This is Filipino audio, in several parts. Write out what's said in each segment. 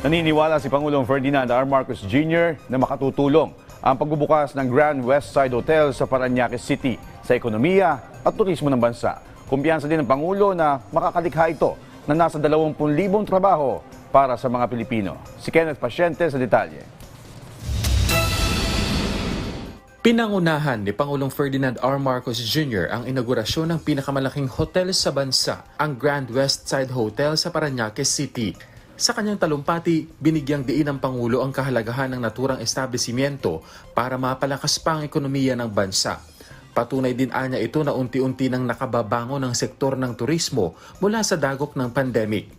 Naniniwala si Pangulong Ferdinand R. Marcos Jr. na makatutulong ang pagbubukas ng Grand Westside Hotel sa Paranaque City sa ekonomiya at turismo ng bansa. Kumpiyansa din ng Pangulo na makakalikha ito na nasa 20,000 trabaho para sa mga Pilipino. Si Kenneth Pasyente sa detalye. Pinangunahan ni Pangulong Ferdinand R. Marcos Jr. ang inaugurasyon ng pinakamalaking hotel sa bansa, ang Grand Westside Hotel sa Paranaque City. Sa kanyang talumpati, binigyang diin ng Pangulo ang kahalagahan ng naturang establishmento para mapalakas pa ang ekonomiya ng bansa. Patunay din anya ito na unti-unti nang nakababangon ang sektor ng turismo mula sa dagok ng pandemic.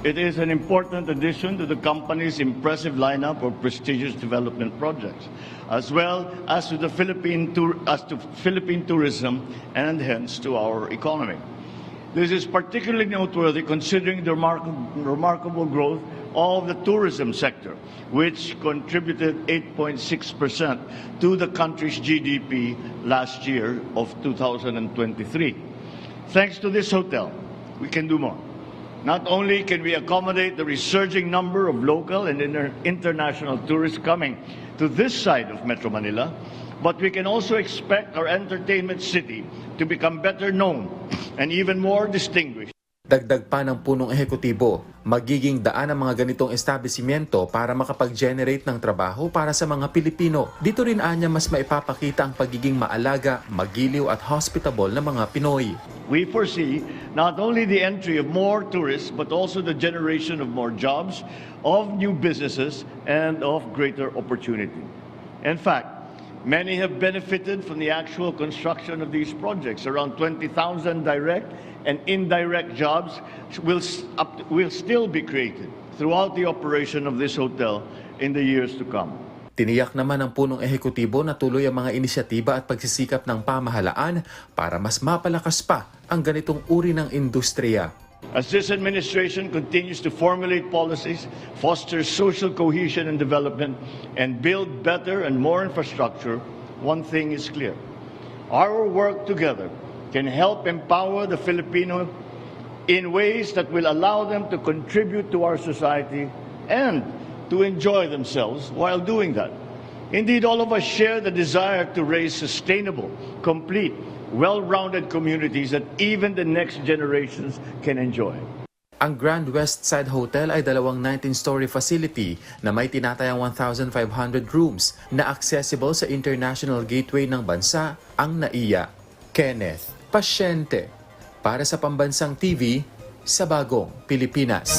It is an important addition to the company's impressive lineup of prestigious development projects, as well as to the Philippine as to Philippine tourism and hence to our economy. This is particularly noteworthy considering the remarkable, remarkable growth of the tourism sector, which contributed 8.6% to the country's GDP last year of 2023. Thanks to this hotel, we can do more. Not only can we accommodate the resurging number of local and inter- international tourists coming to this side of Metro Manila, but we can also expect our entertainment city to become better known and even more distinguished. Dagdag pa ng punong ehekutibo, magiging daan ang mga ganitong establishmento para makapag-generate ng trabaho para sa mga Pilipino. Dito rin anya mas maipapakita ang pagiging maalaga, magiliw at hospitable ng mga Pinoy. We foresee not only the entry of more tourists, but also the generation of more jobs, of new businesses, and of greater opportunity. In fact, many have benefited from the actual construction of these projects. Around 20,000 direct and indirect jobs will, will still be created throughout the operation of this hotel in the years to come. Tiniyak naman ng punong ehekutibo na tuloy ang mga inisyatiba at pagsisikap ng pamahalaan para mas mapalakas pa ang ganitong uri ng industriya. As this administration continues to formulate policies, foster social cohesion and development, and build better and more infrastructure, one thing is clear. Our work together can help empower the Filipino in ways that will allow them to contribute to our society and to enjoy themselves while doing that. Indeed, all of us share the desire to raise sustainable, complete, well-rounded communities that even the next generations can enjoy. Ang Grand Westside Hotel ay dalawang 19-story facility na may tinatayang 1,500 rooms na accessible sa international gateway ng bansa, ang NAIA. Kenneth Pasyente para sa Pambansang TV sa Bagong Pilipinas.